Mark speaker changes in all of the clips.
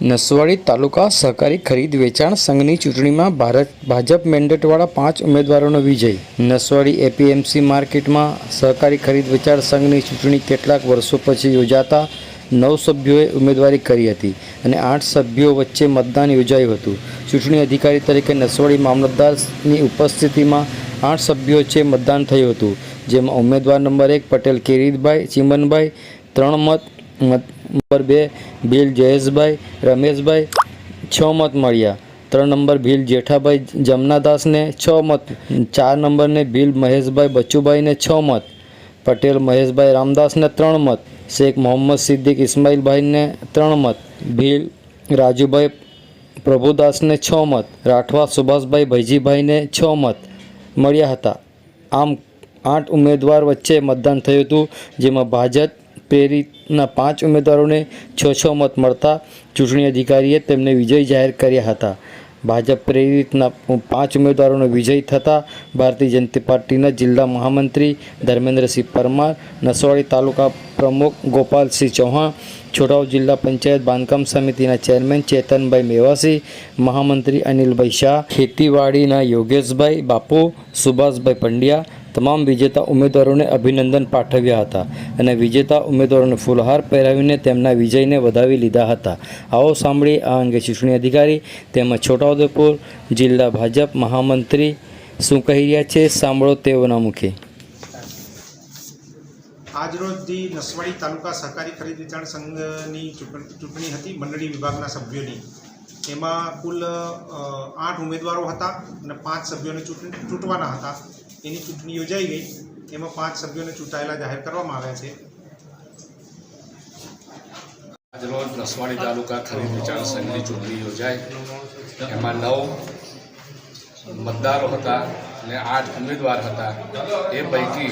Speaker 1: નસવાડી તાલુકા સહકારી ખરીદ વેચાણ સંઘની ચૂંટણીમાં ભારત ભાજપ મેન્ડેટવાળા પાંચ ઉમેદવારોનો વિજય. નસવાડી એપીએમસી માર્કેટમાં સહકારી ખરીદ વેચાણ સંઘની ચૂંટણી કેટલાક વર્ષો પછી યોજાતા નવ સભ્યોએ ઉમેદવારી કરી હતી અને આઠ સભ્યો વચ્ચે મતદાન યોજાયું હતું. ચૂંટણી અધિકારી તરીકે નસવાડી મામલતદારની ઉપસ્થિતિમાં આઠ સભ્યો વચ્ચે મતદાન થયું હતું, જેમાં ઉમેદવાર નંબર એક પટેલ કિરીટભાઈ ચિમનભાઈ, ત્રણ મત મત નંબર બે, ભીલ જયેશભાઈ, રમેશભાઈ, છ મત મળ્યા. ત્રણ નંબર ભીલ જેઠાભાઈ જમનાદાસને છ મત. ચાર નંબરને ભીલ મહેશભાઈ બચ્ચુભાઈને છ મત. પટેલ મહેશભાઈ રામદાસને ત્રણ મત. શેખ મોહમ્મદ સિદ્દીક ઇસ્માઇલભાઈને ત્રણ મત. ભીલ રાજુભાઈ પ્રભુદાસને છ મત. રાઠવા સુભાષભાઈ ભૈજીભાઈને છ મત મળ્યા હતા. આમ આઠ ઉમેદવાર વચ્ચે મતદાન થયું હતું, જેમાં ભાજપ પ્રેરિતના પાંચ ઉમેદવારોને છ છ મત મળતા ચૂંટણી અધિકારીએ તેમને વિજય જાહેર કર્યા હતા. ભાજપ પ્રેરિતના પાંચ ઉમેદવારોનો વિજય થતાં ભારતીય જનતા પાર્ટીના જિલ્લા મહામંત્રી ધર્મેન્દ્રસિંહ પરમાર, નસવાડી તાલુકા પ્રમુખ ગોપાલસિંહ ચૌહાણ, છોટાઉ જિલ્લા પંચાયત બાંધકામ સમિતિના ચેરમેન ચેતનભાઈ મેવાસી, મહામંત્રી અનિલભાઈ શાહ, ખેતીવાડીના યોગેશભાઈ બાપુ, સુભાષભાઈ પંડ્યા તમામ વિજેતા ઉમેદવારોને અભિનંદન પાઠવ્યા હતા અને વિજેતા ઉમેદવારોને ફૂલહાર પહેરાવીને તેમના વિજયને વધાવી લીધા હતા. આવો સાંભળી આ અંગે ચૂંટણી અધિકારી તેમજ છોટાઉદેપુર જિલ્લા ભાજપ મહામંત્રી શું કહી રહ્યા છે સાંભળો તેઓના મુખે.
Speaker 2: આજરોજથી નસવાડી તાલુકા સહકારી ખરીદ વેચાણ સંઘની ચૂંટણી હતી મંડળી વિભાગના સભ્યોની. એમાં કુલ આઠ ઉમેદવારો હતા અને પાંચ સભ્યોને ચૂંટવાના હતા. એની ચૂંટણી યોજાઈ ગઈ. એમાં પાંચ સભ્યોને ચૂંટાયેલા જાહેર કરવામાં આવ્યા છે.
Speaker 3: આજરોજ નસવાડી તાલુકા ખરીદ વિચાર સંઘની ચૂંટણી યોજાઈ. એમાં નવ મતદારો હતા અને આઠ ઉમેદવાર હતા. એ પૈકી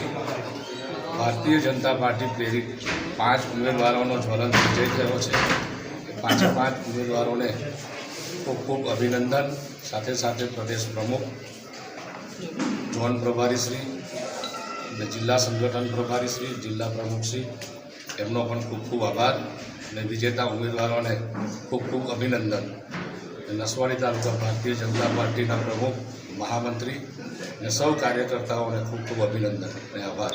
Speaker 3: ભારતીય જનતા પાર્ટી પ્રેરિત પાંચ ઉમેદવારોનો જ્વલંત વિજય થયો છે. પાંચે પાંચ ઉમેદવારોને ખૂબ ખૂબ અભિનંદન. સાથે સાથે પ્રદેશ પ્રમુખ ઝોન પ્રભારીશ્રી અને જિલ્લા સંગઠન પ્રભારીશ્રી જિલ્લા પ્રમુખશ્રી એમનો પણ ખૂબ ખૂબ આભાર અને વિજેતા ઉમેદવારોને ખૂબ ખૂબ અભિનંદન. નસવાડી તાલુકા ભારતીય જનતા પાર્ટીના પ્રમુખ, મહામંત્રી અને સૌ કાર્યકર્તાઓને ખૂબ ખૂબ અભિનંદન અને આભાર.